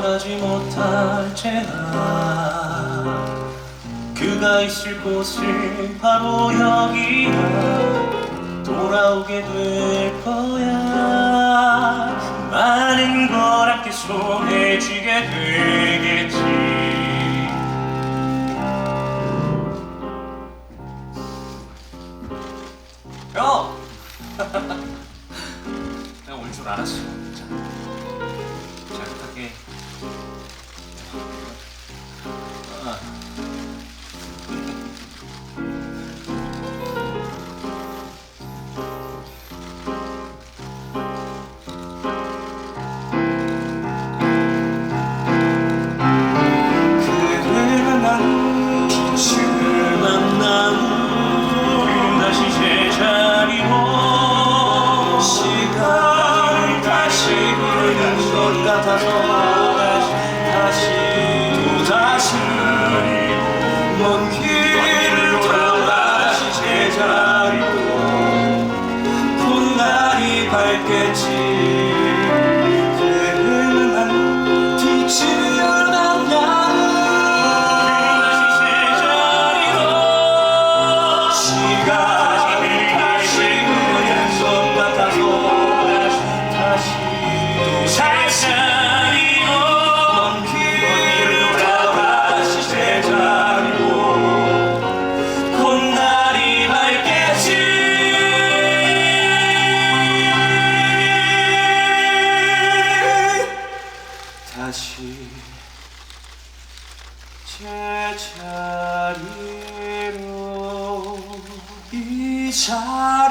날째야 그가 있을 곳은 바로 여기야 돌아오게 될 거야. 많은 걸 함께 손해지게 되겠지. 형! 내가 올 줄 알았어 자, 잘 alguém. 같아서 다시 또 다시 먼 길을 돌아다시 제자리로 곧 날이 밝겠지 제자리로 이 자리에서